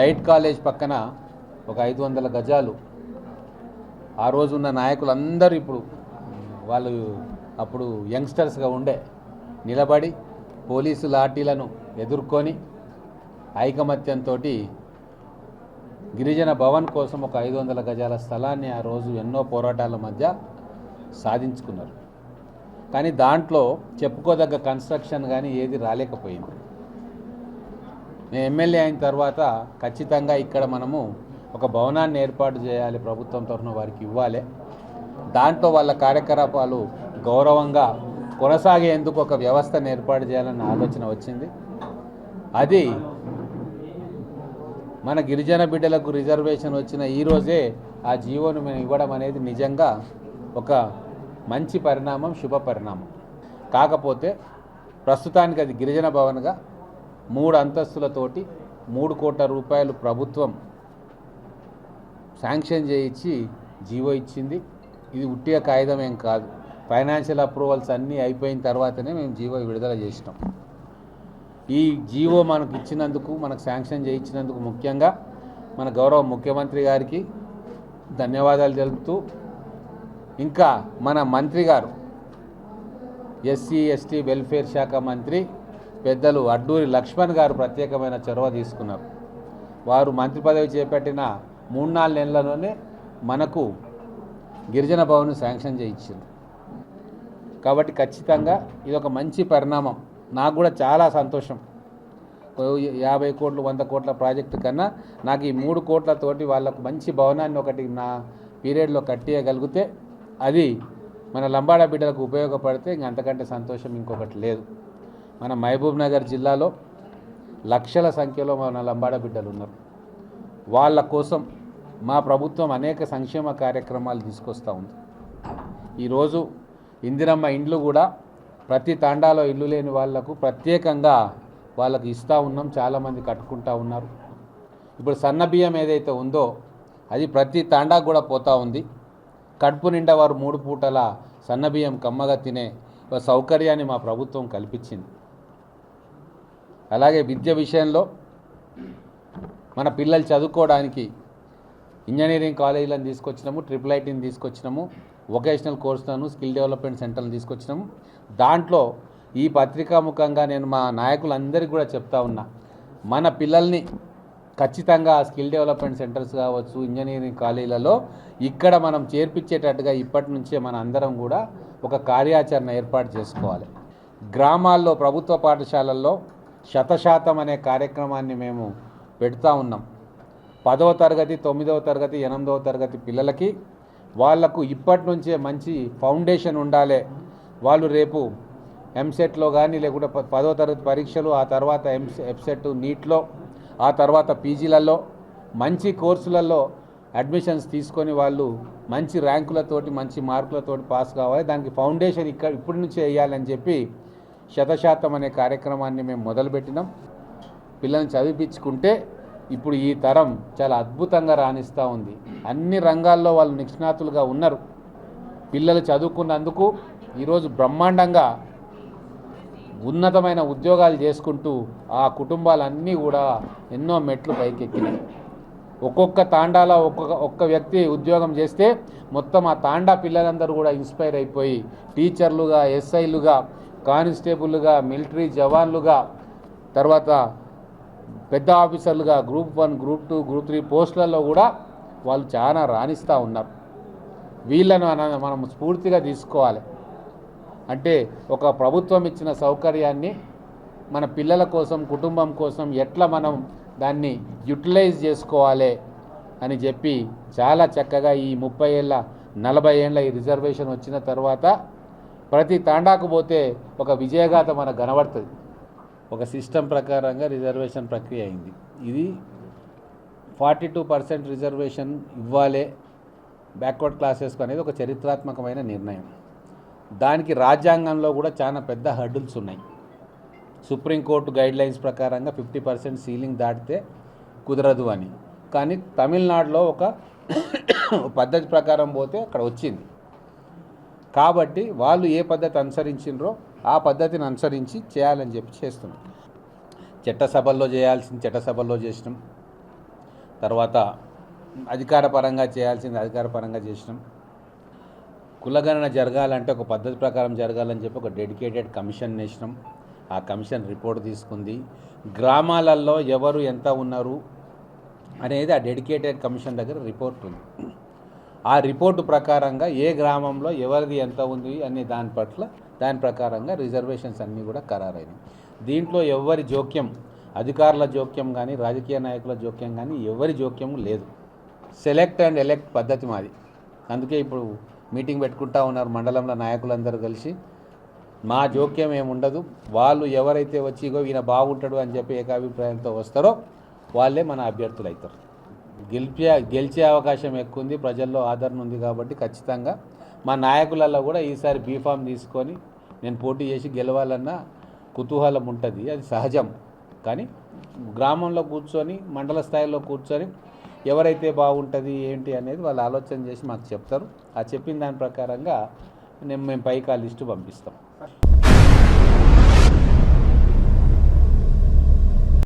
Diet college పక్కన ఒక ఐదు వందల గజాలు. ఆ రోజు ఉన్న నాయకులందరూ ఇప్పుడు వాళ్ళు అప్పుడు యంగ్స్టర్స్గా ఉండే నిలబడి పోలీసు లాఠీలను ఎదుర్కొని ఐకమత్యంతో గిరిజన భవన్ కోసం ఒక ఐదు వందల గజాల స్థలాన్ని ఆ రోజు ఎన్నో పోరాటాల మధ్య సాధించుకున్నారు. కానీ దాంట్లో చెప్పుకోదగ్గ కన్స్ట్రక్షన్ కానీ ఏది రాలేకపోయింది. నేను ఎమ్మెల్యే అయిన తర్వాత ఖచ్చితంగా ఇక్కడ మనము ఒక భవనాన్ని ఏర్పాటు చేయాలి ప్రభుత్వం తరఫున వారికి ఇవ్వాలి. దాంట్లో వాళ్ళ కార్యకలాపాలు గౌరవంగా కొనసాగేందుకు ఒక వ్యవస్థను ఏర్పాటు చేయాలన్న ఆలోచన వచ్చింది. అది మన గిరిజన బిడ్డలకు రిజర్వేషన్ వచ్చిన ఈరోజే ఆ జీవోను మేము ఇవ్వడం అనేది నిజంగా ఒక మంచి పరిణామం శుభ పరిణామం. కాకపోతే ప్రస్తుతానికి అది గిరిజన భవన్గా మూడు అంతస్తులతోటి మూడు కోట్ల రూపాయలు ప్రభుత్వం శాంక్షన్ చేయించి జీవో ఇచ్చింది. ఇది ఉట్టిగా కాగితం ఏం కాదు. ఫైనాన్షియల్ అప్రూవల్స్ అన్నీ అయిపోయిన తర్వాతనే మేము జీవో విడుదల చేసినాం. ఈ జీవో మనకు ఇచ్చినందుకు మనకు శాంక్షన్ చేయించినందుకు ముఖ్యంగా మన గౌరవ ముఖ్యమంత్రి గారికి ధన్యవాదాలు తెలుపుతూ ఇంకా మన మంత్రి గారు ఎస్సీ ఎస్టీ వెల్ఫేర్ శాఖ మంత్రి పెద్దలు అడ్డూరి లక్ష్మణ్ గారు ప్రత్యేకమైన చొరవ తీసుకున్నారు. వారు మంత్రి పదవి చేపట్టిన మూడు నాలుగు నెలల్లోనే మనకు గిరిజన భవన్ శాంక్షన్ చేయించింది. కాబట్టి ఖచ్చితంగా ఇది ఒక మంచి పరిణామం. నాకు కూడా చాలా సంతోషం. యాభై కోట్లు వంద కోట్ల ప్రాజెక్టు కన్నా నాకు ఈ మూడు కోట్లతోటి వాళ్ళకు మంచి భవనాన్ని ఒకటి నా పీరియడ్లో కట్టేయగలిగితే అది మన లంబాడ బిడ్డలకు ఉపయోగపడితే ఇంక అంతకంటే సంతోషం ఇంకొకటి లేదు. మన మహబూబ్ నగర్ జిల్లాలో లక్షల సంఖ్యలో మన లంబాడ బిడ్డలు ఉన్నారు. వాళ్ళ కోసం మా ప్రభుత్వం అనేక సంక్షేమ కార్యక్రమాలు తీసుకొస్తూ ఉంది. ఈరోజు ఇందిరమ్మ ఇండ్లు కూడా ప్రతి తాండాలో ఇల్లు లేని వాళ్ళకు ప్రత్యేకంగా వాళ్ళకి ఇస్తూ ఉన్నాం చాలామంది కట్టుకుంటా ఉన్నారు. ఇప్పుడు సన్న బియ్యం ఏదైతే ఉందో అది ప్రతి తాండాకు కూడా పోతూ ఉంది. కడుపు నిండా వారు మూడు పూటల సన్న బియ్యం కమ్మగా తినే ఒక సౌకర్యాన్ని మా ప్రభుత్వం కల్పించింది. అలాగే విద్య విషయంలో మన పిల్లలు చదువుకోవడానికి ఇంజనీరింగ్ కాలేజీలను తీసుకొచ్చినాము ట్రిపుల్ ఐటీని తీసుకొచ్చినాము వొకేషనల్ కోర్సులను స్కిల్ డెవలప్మెంట్ సెంటర్లను తీసుకొచ్చినాము. దాంట్లో ఈ పత్రికా ముఖంగా నేను మా నాయకులందరికీ కూడా చెప్తా ఉన్నా మన పిల్లల్ని ఖచ్చితంగా స్కిల్ డెవలప్మెంట్ సెంటర్స్ కావచ్చు ఇంజనీరింగ్ కాలేజీలలో ఇక్కడ మనం చేర్పించేటట్టుగా ఇప్పటి నుంచే మన అందరం కూడా ఒక కార్యాచరణ ఏర్పాటు చేసుకోవాలి. గ్రామాల్లో ప్రభుత్వ పాఠశాలల్లో శతశాతం అనే కార్యక్రమాన్ని మేము పెడతా ఉన్నాం. పదవ తరగతి తొమ్మిదవ తరగతి ఎనిమిదవ తరగతి పిల్లలకి వాళ్ళకు ఇప్పటి నుంచే మంచి ఫౌండేషన్ ఉండాలి. వాళ్ళు రేపు ఎంసెట్లో కానీ లేకుంటే ప- పదవ తరగతి పరీక్షలు ఆ తర్వాత ఎంసె ఎఫ్సెట్ నీట్లో ఆ తర్వాత పీజీలలో మంచి కోర్సులలో అడ్మిషన్స్ తీసుకొని వాళ్ళు మంచి ర్యాంకులతోటి మంచి మార్కులతోటి పాస్ కావాలి. దానికి ఫౌండేషన్ ఇక్కడ ఇప్పటి నుంచే వేయాలని చెప్పి శతశాతం అనే కార్యక్రమాన్ని మేము మొదలుపెట్టినాం. పిల్లల్ని చదివించుకుంటే ఇప్పుడు ఈ తరం చాలా అద్భుతంగా రాణిస్తూ ఉంది. అన్ని రంగాల్లో వాళ్ళు నిష్ణాతులుగా ఉన్నారు. పిల్లలు చదువుకున్నందుకు ఈరోజు బ్రహ్మాండంగా ఉన్నతమైన ఉద్యోగాలు చేసుకుంటూ ఆ కుటుంబాలన్నీ కూడా ఎన్నో మెట్లు పైకెక్కినాయి. ఒక్కొక్క తాండాలో ఒక్కొక్క ఒక్క వ్యక్తి ఉద్యోగం చేస్తే మొత్తం ఆ తాండా పిల్లలందరూ కూడా ఇన్స్పైర్ అయిపోయి టీచర్లుగా ఎస్ఐలుగా కానిస్టేబుల్గా మిలిటరీ జవాన్లుగా తర్వాత పెద్ద ఆఫీసర్లుగా group one group two group three పోస్టులలో కూడా వాళ్ళు చాలా రాణిస్తూ ఉన్నారు. వీళ్ళను మనం స్ఫూర్తిగా తీసుకోవాలి. అంటే ఒక ప్రభుత్వం ఇచ్చిన సౌకర్యాన్ని మన పిల్లల కోసం కుటుంబం కోసం ఎట్లా మనం దాన్ని యూటిలైజ్ చేసుకోవాలి అని చెప్పి చాలా చక్కగా ఈ ముప్పై ఏళ్ళ నలభై ఏళ్ళ ఈ రిజర్వేషన్ వచ్చిన తర్వాత ప్రతి తాండాకు పోతే ఒక విజయగాథ మన కనబడుతుంది. ఒక సిస్టమ్ ప్రకారంగా రిజర్వేషన్ ప్రక్రియ అయింది. ఇది ఫార్టీ టూ పర్సెంట్ రిజర్వేషన్ ఇవ్వాలి బ్యాక్వర్డ్ క్లాసెస్కు అనేది ఒక చరిత్రాత్మకమైన నిర్ణయం. దానికి రాజ్యాంగంలో కూడా చాలా పెద్ద హర్డుల్స్ ఉన్నాయి. సుప్రీంకోర్టు గైడ్లైన్స్ ప్రకారంగా ఫిఫ్టీ పర్సెంట్ సీలింగ్ దాటితే కుదరదు అని. కానీ తమిళనాడులో ఒక పద్ధతి ప్రకారం పోతే అక్కడ వచ్చింది. కాబట్టి వాళ్ళు ఏ పద్ధతి అనుసరించిండ్రో ఆ పద్ధతిని అనుసరించి చేయాలని చెప్పి చేస్తున్నాం చట్టసభల్లో చేయాల్సిన చట్టసభల్లో చేసినాం. తర్వాత అధికారపరంగా చేయాల్సింది అధికారపరంగా చేసినాం. కులగణన జరగాలంటే ఒక పద్ధతి ప్రకారం జరగాలని చెప్పి ఒక డెడికేటెడ్ కమిషన్ వేసినాం. ఆ కమిషన్ రిపోర్ట్ తీసుకుంది. గ్రామాలలో ఎవరు ఎంత ఉన్నారు అనేది ఆ డెడికేటెడ్ కమిషన్ దగ్గర రిపోర్ట్ ఉంది. ఆ రిపోర్టు ప్రకారంగా ఏ గ్రామంలో ఎవరిది ఎంత ఉంది అనే దాని పట్ల దాని ప్రకారంగా రిజర్వేషన్స్ అన్నీ కూడా ఖరారైనవి. దీంట్లో ఎవరి జోక్యం అధికారుల జోక్యం కానీ రాజకీయ నాయకుల జోక్యం కానీ ఎవరి జోక్యం లేదు. సెలెక్ట్ అండ్ ఎలెక్ట్ పద్ధతి మాది. అందుకే ఇప్పుడు మీటింగ్ పెట్టుకుంటా ఉన్నారు మండలంలో నాయకులందరూ కలిసి. మా జోక్యం ఏముండదు వాళ్ళు ఎవరైతే వచ్చి ఇగో ఈయన బాగుంటాడు అని చెప్పి ఏకాభిప్రాయంతో వస్తారో వాళ్ళే మన అభ్యర్థులు అవుతారు గెలిపే గెలిచే అవకాశం ఎక్కువ ఉంది ప్రజల్లో ఆదరణ ఉంది కాబట్టి ఖచ్చితంగా. మా నాయకులలో కూడా ఈసారి బీఫామ్ తీసుకొని నేను పోటీ చేసి గెలవాలన్న కుతూహలం ఉంటుంది. అది సహజం. కానీ గ్రామంలో కూర్చొని మండల స్థాయిలో కూర్చొని ఎవరైతే బాగుంటుంది ఏంటి అనేది వాళ్ళు ఆలోచన చేసి మాకు చెప్తారు. ఆ చెప్పిన దాని ప్రకారంగా నేను మేము పైకి ఆ లిస్టు పంపిస్తాం.